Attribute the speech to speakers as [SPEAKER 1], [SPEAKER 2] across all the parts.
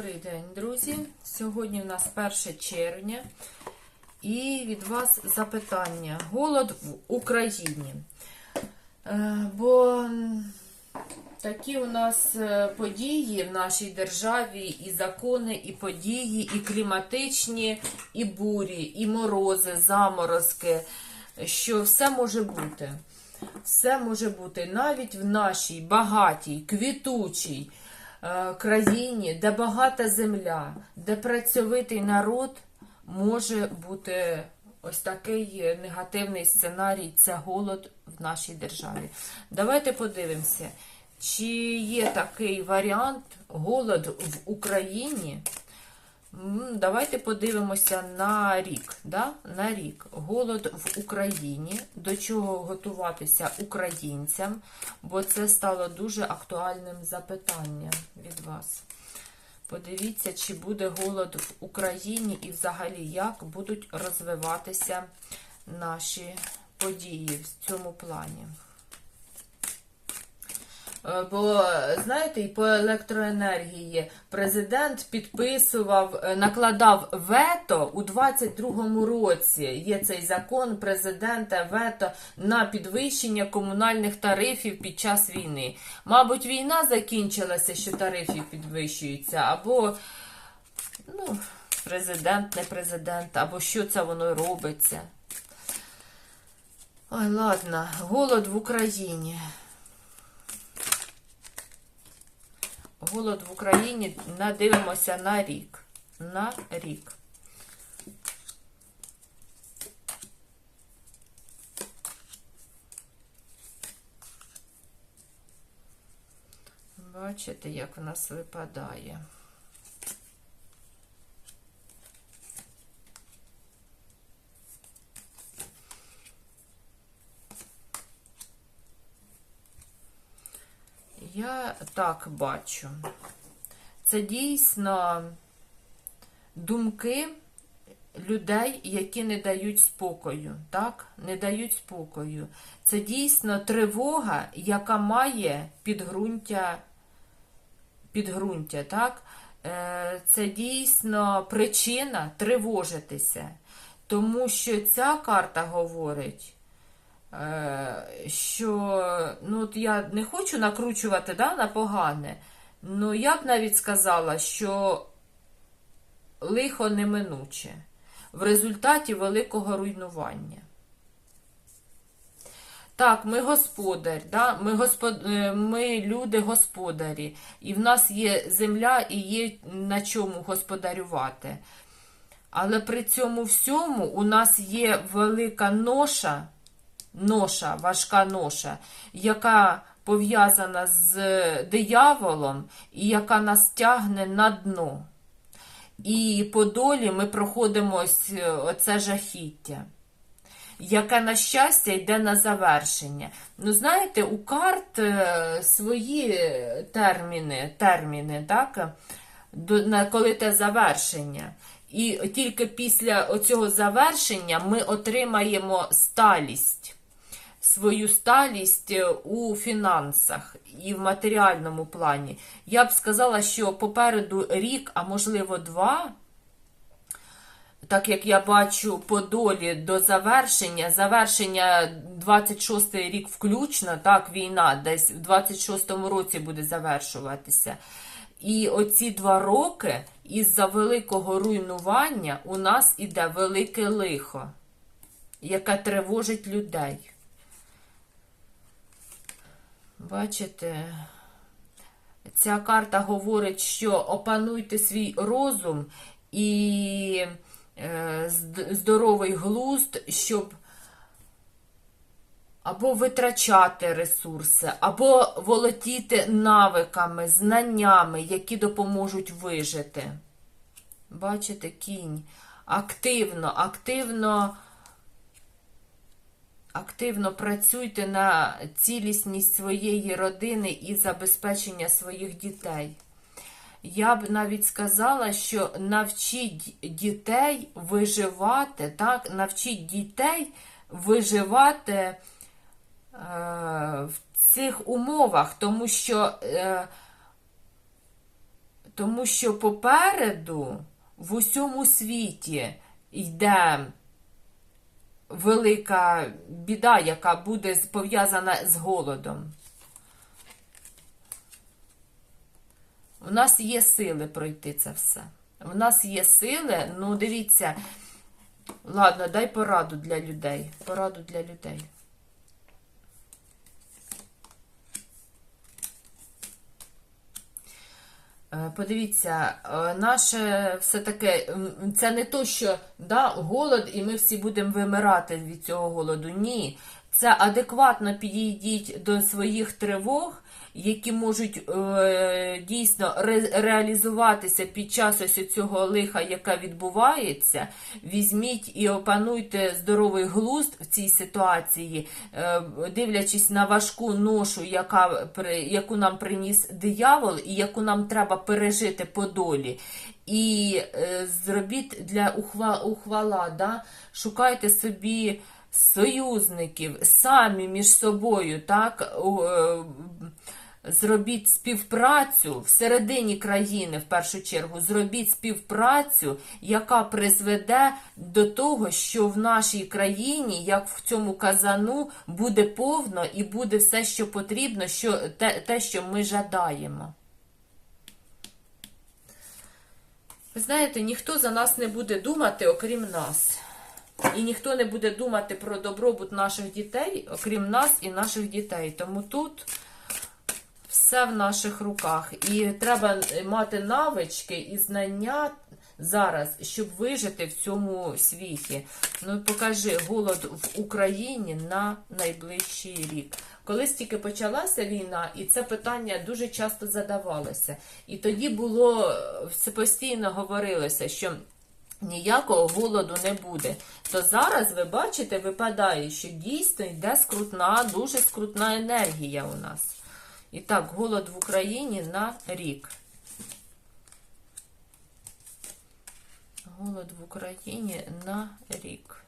[SPEAKER 1] Добрий день, друзі. Сьогодні у нас 1 червня. І від вас запитання: голод в Україні. Е, Бо такі у нас е, події в нашій державі, і закони, і події, і кліматичні, і бурі, і морози, заморозки, що все може бути. Все може бути навіть в нашій багатій, квітучій країні, де багата земля, де працьовитий народ, може бути ось такий негативний сценарій це голод в нашій державі. Давайте подивимося, чи є такий варіант голод в Україні. Давайте подивимося на рік. Да? На рік. Голод в Україні. До чого готуватися українцям, бо це стало дуже актуальним запитанням від вас. Подивіться, чи буде голод в Україні і взагалі як будуть розвиватися наші події в цьому плані. Е, Бо знаєте, і по електроенергії президент підписував, е, накладав вето у 22-му році. Є цей закон президента вето на підвищення комунальних тарифів під час війни. Мабуть, війна закінчилася, що тарифи підвищуються, або ну, президент, не президент, або що це воно робиться. Ой, ладно, голод в Україні. Голод в Україні надивимося на рік. На рік. Бачите, як в нас випадає. Я так бачу. Це дійсно думки людей, які не дають спокою. Так? Не дають спокою. Це дійсно тривога, яка має підґрунтя, підґрунтя, так? Е, Це дійсно причина тривожитися. Тому що ця карта говорить. Е, що ну, от я не хочу накручувати да, на погане, але я б навіть сказала, що лихо неминуче в результаті великого руйнування. Так, ми господар, да? ми, господ... е, ми люди господарі, і в нас є земля і є на чому господарювати. Але при цьому всьому у нас є велика ноша ноша, важка ноша, яка пов'язана з дияволом і яка нас тягне на дно. І по долі ми проходимо ось е, оце жахіття, яке, на щастя, йде на завершення. Ну, знаєте, у карт е, свої терміни, терміни, так? Коли те завершення. І тільки після оцього завершення ми отримаємо сталість, свою сталість е, у фінансах і в матеріальному плані. Я б сказала, що попереду рік, а можливо два. Так як я бачу по долі до завершення, завершення 26-й рік включно, так, війна десь в 26-му році буде завершуватися. І оці два роки із-за великого руйнування у нас іде велике лихо, яке тривожить людей. Бачите, ця карта говорить, що опануйте свій розум і е, здоровий глузд, щоб або витрачати ресурси, або володіти навиками, знаннями, які допоможуть вижити. Бачите, кінь. Активно, активно, активно працюйте на цілісність своєї родини і забезпечення своїх дітей. Я б навіть сказала, що навчіть дітей виживати, так, навчіть дітей виживати е, в цих умовах, тому що, е, Тому що попереду в усьому світі йде велика біда, яка буде пов'язана з голодом. У нас є сили пройти це все. У нас є сили, ну дивіться, ладно, дай пораду для людей. Пораду для людей. Подивіться, е, наше все таке, це не то, що да, голод, і ми всі будемо вимирати від цього голоду. Ні. Це адекватно підійдіть до своїх тривог, які можуть е, дійсно ре- реалізуватися під час ось цього лиха, яке відбувається. Візьміть і опануйте здоровий глузд в цій ситуації, е, дивлячись на важку ношу, яка, при- яку нам приніс диявол, і яку нам треба пережити по долі. І е, зробіть для ухва, ухвала, да? шукайте собі союзників самі між собою, так? Е, Зробіть співпрацю всередині країни, в першу чергу, зробіть співпрацю, яка призведе до того, що в нашій країні, як в цьому казану, буде повно і буде все, що потрібно, що, те, те що ми жадаємо. Ви знаєте, ніхто за нас не буде думати, окрім нас. І ніхто не буде думати про добробут наших дітей, окрім нас і наших дітей. Тому тут все в наших руках. І треба мати навички і знання зараз, щоб вижити в цьому світі. Ну, покажи голод в Україні на найближчий рік. Колись тільки почалася війна, і це питання дуже часто задавалося. І тоді було все постійно говорилося, що ніякого голоду не буде. То зараз ви бачите, випадає, що дійсно йде скрутна, дуже скрутна енергія у нас. І так, голод в Україні на рік. Голод в Україні на рік.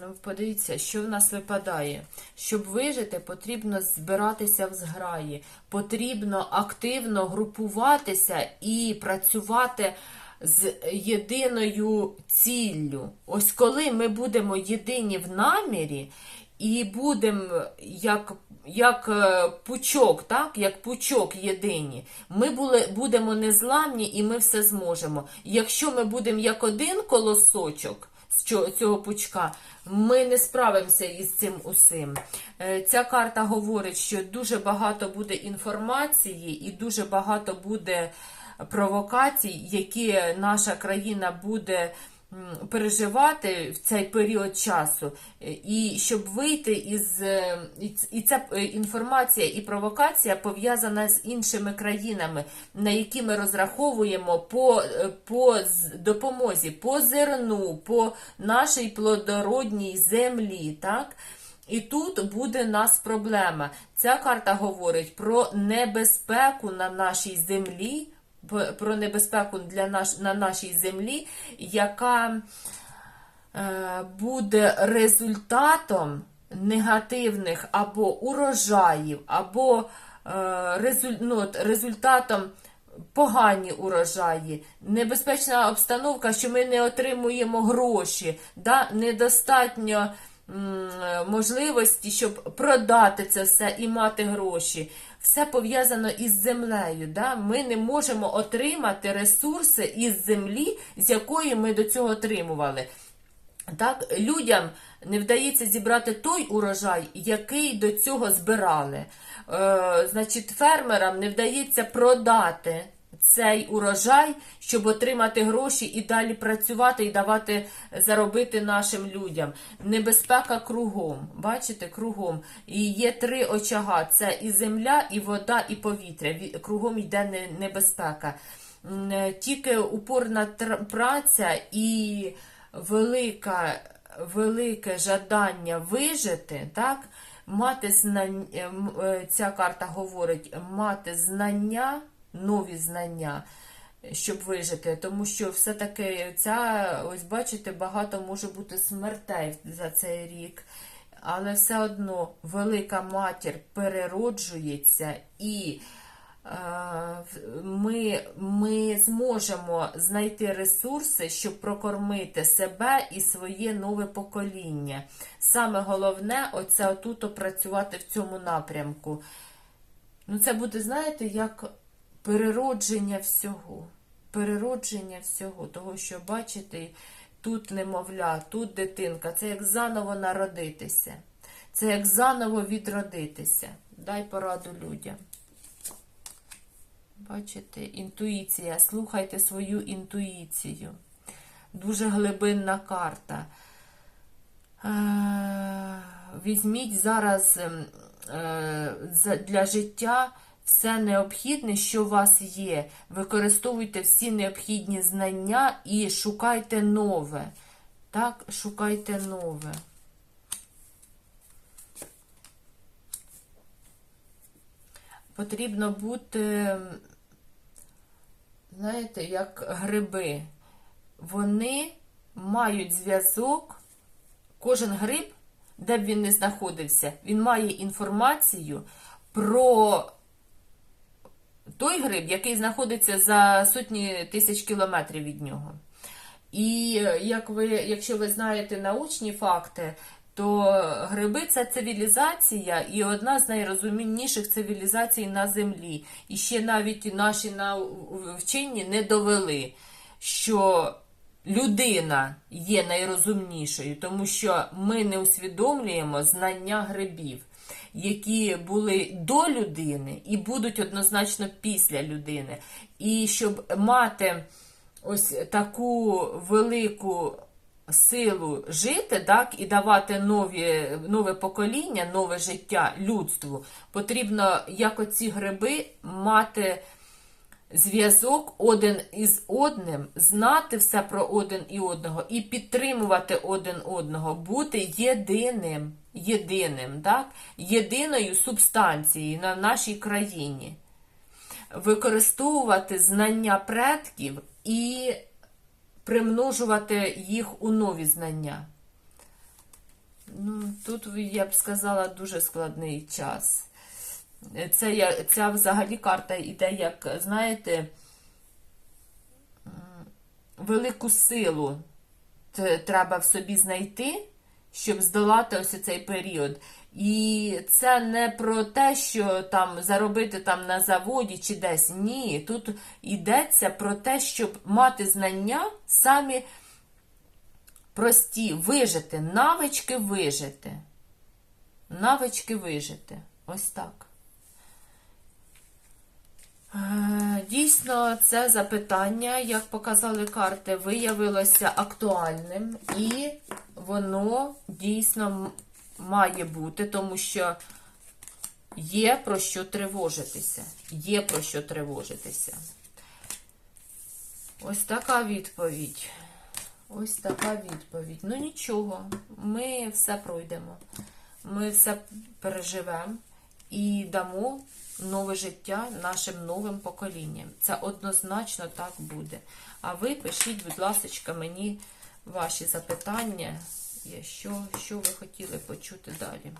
[SPEAKER 1] Ну, Подивіться, що в нас випадає. Щоб вижити, потрібно збиратися в зграї, потрібно активно групуватися і працювати з єдиною ціллю. Ось коли ми будемо єдині в намірі і будемо як, як е, пучок, так? як пучок єдині, ми були, будемо незламні і ми все зможемо. Якщо ми будемо як один колосочок, цього- пучка, ми не справимося із цим усім. Е, Ця карта говорить, що дуже багато буде інформації і дуже багато буде провокацій, які наша країна буде переживати в цей період часу. Е, І щоб вийти із е, і ця е, інформація і провокація пов'язана з іншими країнами, на які ми розраховуємо по, по допомозі, по зерну, по нашій плодородній землі. так? І тут буде нас проблема. Ця карта говорить про небезпеку на нашій землі, про небезпеку для наш, на нашій землі, яка е, буде результатом негативних або урожаїв, або е, ну, результатом погані урожаї, небезпечна обстановка, що ми не отримуємо гроші, да? недостатньо можливості, щоб продати це все і мати гроші. Все пов'язано із землею. Да? Ми не можемо отримати ресурси із землі, з якої ми до цього отримували. Так, людям не вдається зібрати той урожай, який до цього збирали. Е, значить, фермерам не вдається продати цей урожай, щоб отримати гроші і далі працювати і давати заробити нашим людям. Небезпека кругом. Бачите, кругом. І є три очага: це і земля, і вода, і повітря. Кругом йде небезпека. Е, Тільки упорна праця і велика, велике жадання вижити, так? Мати знання, ця карта говорить, мати знання, нові знання, щоб вижити. Тому що все-таки ця, ось бачите, багато може бути смертей за цей рік. Але все одно велика матір перероджується і е, ми, ми зможемо знайти ресурси, щоб прокормити себе і своє нове покоління. Саме головне, оце отут опрацювати в цьому напрямку. Ну, це буде, знаєте, як переродження всього. Переродження всього. Того, що бачите, тут немовля, тут дитинка. Це як заново народитися. Це як заново відродитися. Дай пораду людям. Бачите, інтуїція. Слухайте свою інтуїцію. Дуже глибинна карта. Е, Візьміть зараз ем, е, для життя все необхідне, що у вас є. Використовуйте всі необхідні знання і шукайте нове. Так, шукайте нове. Потрібно бути, знаєте, як гриби. Вони мають зв'язок кожен гриб, де б він не знаходився, він має інформацію про той гриб, який знаходиться за сотні тисяч кілометрів від нього. І е, як ви, якщо ви знаєте научні факти, то гриби це цивілізація і одна з найрозумніших цивілізацій на землі. І ще навіть наші вчені не довели, що людина є найрозумнішою, тому що ми не усвідомлюємо знання грибів, які були до людини і будуть однозначно після людини. І щоб мати ось таку велику силу жити, так, і давати нові, нове покоління, нове життя людству, потрібно, як оці гриби, мати зв'язок один із одним, знати все про один і одного і підтримувати один одного, бути єдиним, єдиним, так? єдиною субстанцією на нашій країні. Використовувати знання предків і примножувати їх у нові знання. Ну, тут, я б сказала, дуже складний час. Це, ця взагалі карта йде, як, знаєте, велику силу треба в собі знайти, щоб здолати ось цей період. І це не про те, що там заробити там на заводі чи десь. Ні, тут йдеться про те, щоб мати знання самі прості, вижити, навички вижити. Навички вижити. Ось так. Е, Дійсно, це запитання, як показали карти, виявилося актуальним, і воно дійсно має бути, тому що є про що тривожитися. Є про що тривожитися. Ось така відповідь. Ось така відповідь. Ну нічого, ми все пройдемо. Ми все переживемо і дамо нове життя нашим новим поколінням. Це однозначно так буде. А ви пишіть, будь ласка, мені ваші запитання, що, що ви хотіли почути далі.